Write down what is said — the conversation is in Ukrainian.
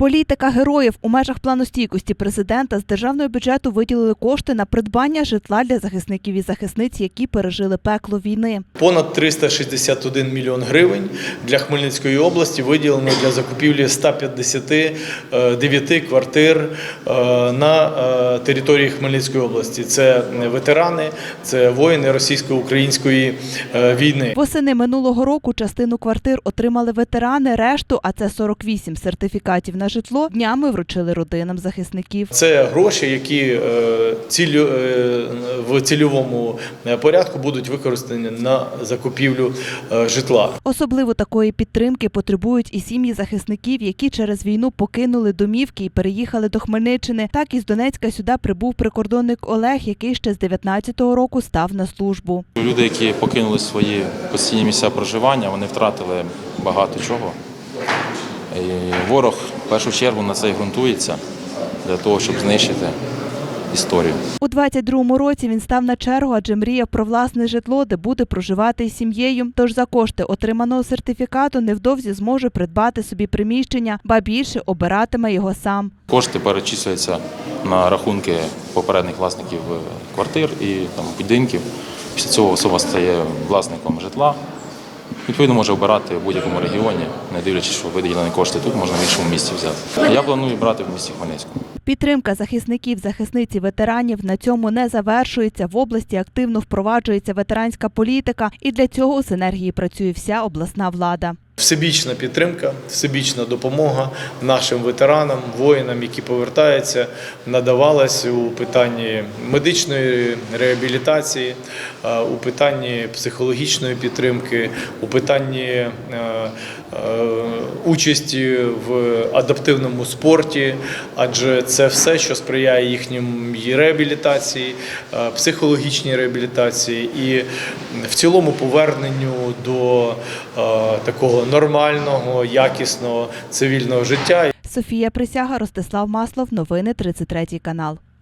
Політика героїв у межах плану стійкості президента з державного бюджету виділили кошти на придбання житла для захисників і захисниць, які пережили пекло війни. Понад 361 мільйон гривень для Хмельницької області виділено для закупівлі 159 квартир е, на е, території Хмельницької області. Це ветерани, це воїни російсько-української е, війни. Восени минулого року частину квартир отримали ветерани, решту, а це 48 сертифікатів на житло, днями вручили родинам захисників. Це гроші, які е, цілю, е, в цільовому е, порядку будуть використані на закупівлю житла. Особливо такої підтримки потребують і сім'ї захисників, які через війну покинули домівки і переїхали до Хмельниччини. Так із Донецька сюди прибув прикордонник Олег, який ще з 19-го року став на службу. Люди, які покинули свої постійні місця проживання, вони втратили багато чого. І ворог в першу чергу на це і ґрунтується для того, щоб знищити історію. У 22-му році він став на чергу, адже мріяв про власне житло, де буде проживати із сім'єю. Тож за кошти отриманого сертифікату невдовзі зможе придбати собі приміщення, ба більше обиратиме його сам. Кошти перечислюються на рахунки попередніх власників е, квартир і там, будинків. Після цього особа стає власником житла. Відповідно, може обирати в будь-якому регіоні, не дивлячись, що виділені кошти тут можна в іншому місці взяти. Я планую брати в місті Хмельницькому. Підтримка захисників, захисниці ветеранів на цьому не завершується. В області активно впроваджується ветеранська політика, і для цього у синергії працює вся обласна влада. Всебічна підтримка, всебічна допомога нашим ветеранам, воїнам, які повертаються, надавалась у питанні медичної реабілітації, е, у питанні психологічної підтримки, у питанні е, е, участі в адаптивному спорті, адже це все, що сприяє їхній реабілітації, психологічній реабілітації і в цілому поверненню до такого нормального, якісного цивільного життя. Софія Присяга, Ростислав Маслов. Новини 33 канал.